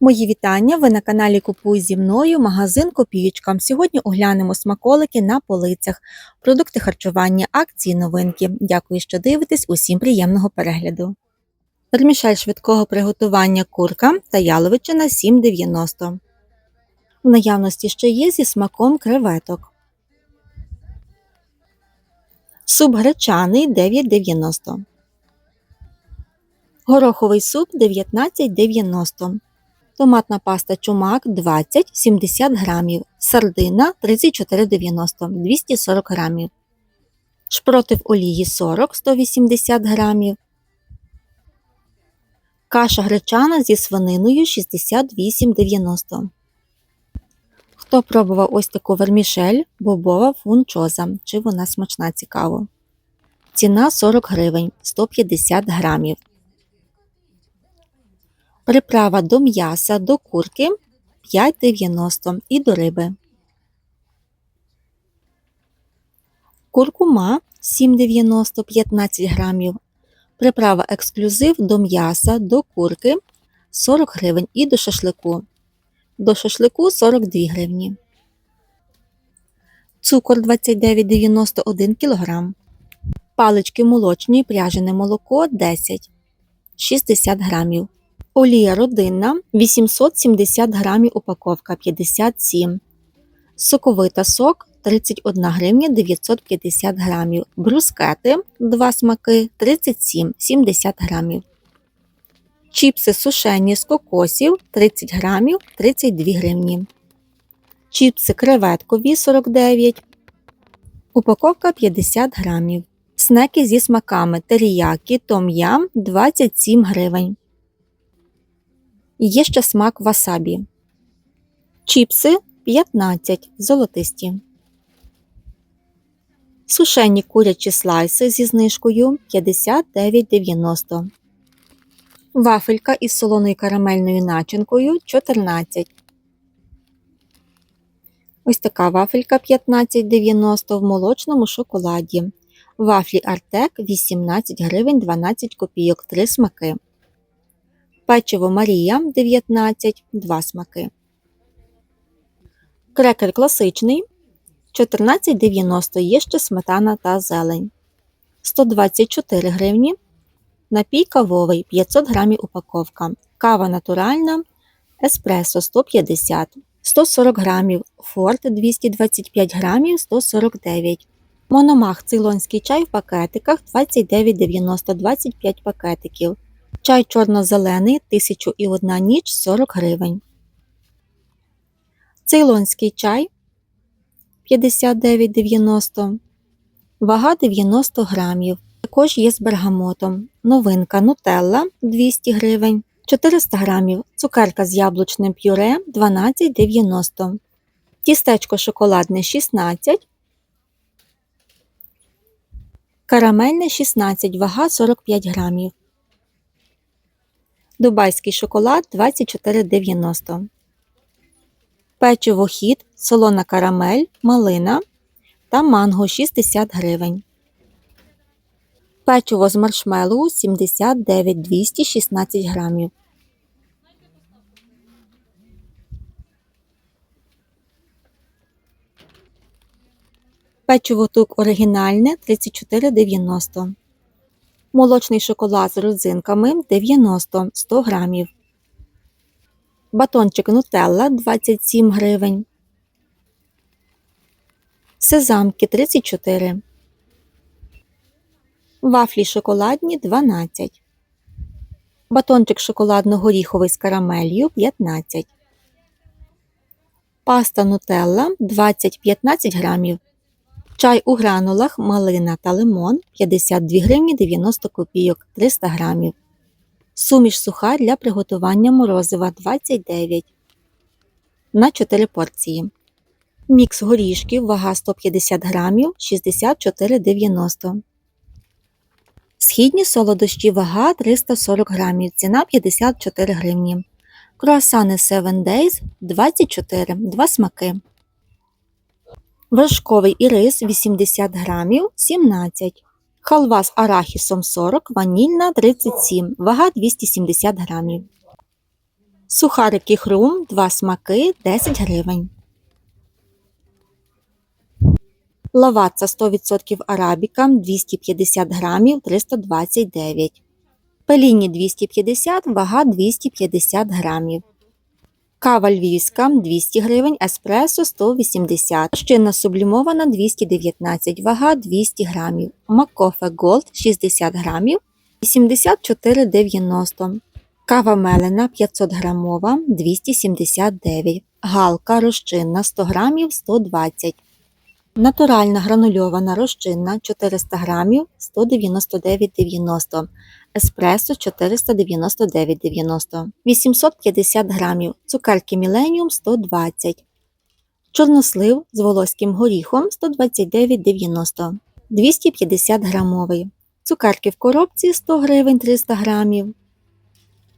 Мої вітання! Ви на каналі Купуй зі мною, магазин Копієчка. Сьогодні оглянемо смаколики на полицях, продукти харчування, акції, новинки. Дякую, що дивитесь. Усім приємного перегляду. Вермішель швидкого приготування курка та яловичина 7,90. В наявності ще є зі смаком креветок. Суп гречаний 9,90. Гороховий суп 19,90. Томатна паста чумак 20-70 грамів, сардина 34,90 240 грамів, шпроти в олії 40-180 грамів, каша гречана зі свининою 68,90. Хто пробував ось таку вермішель, бобова фунчоза, чи вона смачна цікаво. Ціна 40 гривень 150 грамів. Приправа до м'яса, до курки 5,90 і до риби. Куркума 7,90 15 грамів. Приправа ексклюзив до м'яса, до курки 40 гривень і до шашлику. До шашлику 42 гривні. Цукор 29,91 кг. Палички молочні, пряжене молоко 10 60 грамів. Олія родинна 870 грамів упаковка 57. Соковита сок 31 гривня 950 грамів. Брускети 2 смаки 37 70 грамів. Чіпси сушені з кокосів 30 грамів 32 гривні. Чіпси креветкові 49. Упаковка 50 грамів. Снеки зі смаками теріякі том-ям 27 гривень. Є ще смак васабі. Чіпси 15 золотисті. Сушені курячі слайси зі знижкою 59,90. Вафелька із солоною карамельною начинкою 14. Ось така вафелька 15,90 в молочному шоколаді. Вафлі Артек 18 гривень 12 копійок 3 смаки. Печиво Марія 19 2 смаки. Крекер класичний 14,90 є ще сметана та зелень. 124 гривні. Напій кавовий 500 грамів упаковка. Кава натуральна. Еспресо 150 140 грамів. Форт 225 грамів 149 Мономах цейлонський чай в пакетиках 29,90 25 пакетиків. Чай чорно-зелений 1001 ніч 40 гривень. Цейлонський чай 59,90. Вага 90 грамів. Також є з бергамотом. Новинка нутелла 200 гривень. 400 грамів. Цукерка з яблучним пюре 12,90. Тістечко шоколадне 16. Карамельне 16, вага 45 грамів. Дубайський шоколад 24,90. Печиво хід, солона карамель, малина та манго 60 гривень. Печиво з маршмеллоу 79 216 грамів. Печиво тук оригінальне 34,90 Молочний шоколад з родзинками 90 100 грамів. Батончик нутелла 27 гривень. Сезамки 34. Вафлі шоколадні 12. Батончик шоколадно-горіховий з карамелью 15. Паста нутелла 20-15 грамів. Чай у гранулах, малина та лимон 52 гривні 90 копійок 300 грамів. Суміш суха для приготування морозива 29 на 4 порції. Мікс горішків, вага 150 грамів 64,90 Східні солодощі вага 340 грамів, ціна 54 гривні. Круасани 7 Days 24 2 смаки. Вершковий і рис 80 грамів 17 Халва з арахісом 40, ванільна 37, вага 270 грамів. Сухарики хрум, два смаки 10 гривень. Лаваца 100% арабіка 250 грамів 329. Пеліні 250, вага 250 грамів. Кава львівська 200 гривень, еспресо 180, Щинна сублімована 219, вага 200 грамів. Макофе Голд 60 грамів 84,90. Кава мелена 500 грамова 279. Галка розчинна 100 грамів 120. Натуральна гранульована розчинна 400 грамів 199,90. Еспресо 499,90. 850 грамів. Цукерки Міленіум 120. Чорнослив з волоським горіхом 129,90. 250 грамовий. Цукерки в коробці 100 гривень 300 грамів.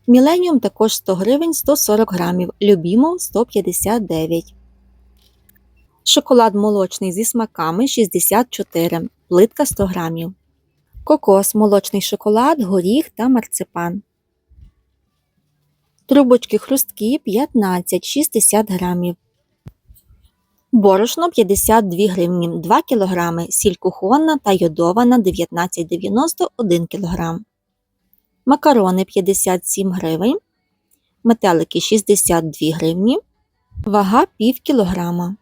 Міленіум також 100 гривень 140 грамів. Любімо 159. Шоколад молочний зі смаками 64, плитка 100 грамів. Кокос, молочний шоколад, горіх та марципан. Трубочки хрусткі 15, 60 грамів. Борошно 52 гривні 2 кг, сіль кухонна та йодована 19,90 1 кг. Макарони 57 гривень. Метелики 62 гривні. Вага пів кілограма.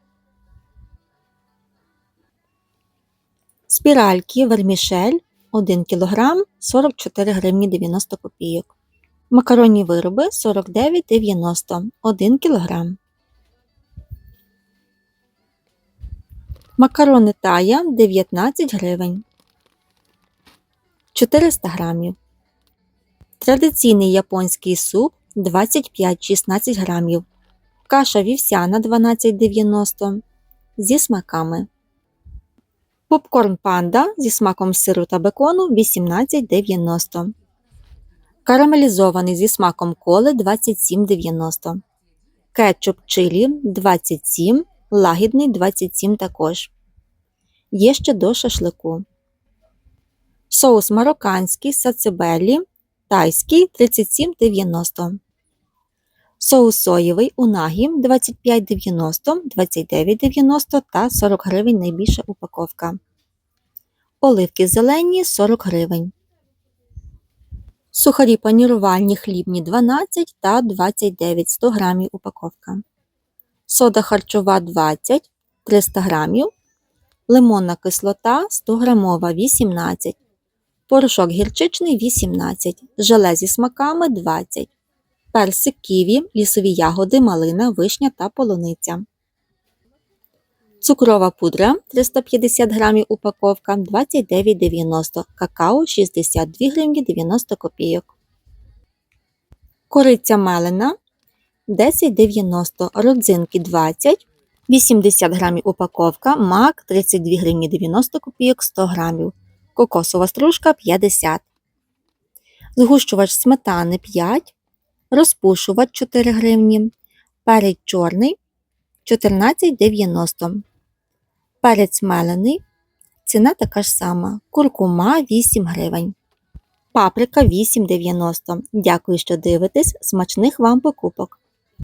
Спіральки вермішель 1 кг 44 гривні 90 копійок. Макаронні вироби 49,90 1 кг. Макарони тая 19 гривень 400 грамів. Традиційний японський суп 25-16 грамів. Каша вівсяна 12,90 зі смаками. Попкорн панда зі смаком сиру та бекону 18,90. Карамелізований зі смаком коли 27,90. Кетчуп чилі 27, лагідний 27 також. Є ще до шашлику. Соус марокканський сацебелі тайський 37,90. Соус соєвий унагі 25,90, 29,90 та 40 гривень найбільша упаковка. Оливки зелені 40 гривень. Сухарі панірувальні хлібні 12 та 29 100 грамів упаковка. Сода харчова 20 300 грамів. Лимонна кислота 100 грамова 18. Порошок гірчичний 18. Желе зі смаками 20 персик ківі, лісові ягоди, малина, вишня та полуниця. Цукрова пудра 350 грамів упаковка 29,90 какао 62 гривні 90 копійок. Кориця мелена 10,90 родзинки 20 80 грамів упаковка, мак 32 гривні 90 копійок 100 грамів. Кокосова стружка 50 Згущувач сметани 5 розпушувач 4 гривні, перець чорний 14,90. Перець мелений. Ціна така ж сама. Куркума 8 гривень. Паприка 8,90. Дякую, що дивитесь. Смачних вам покупок!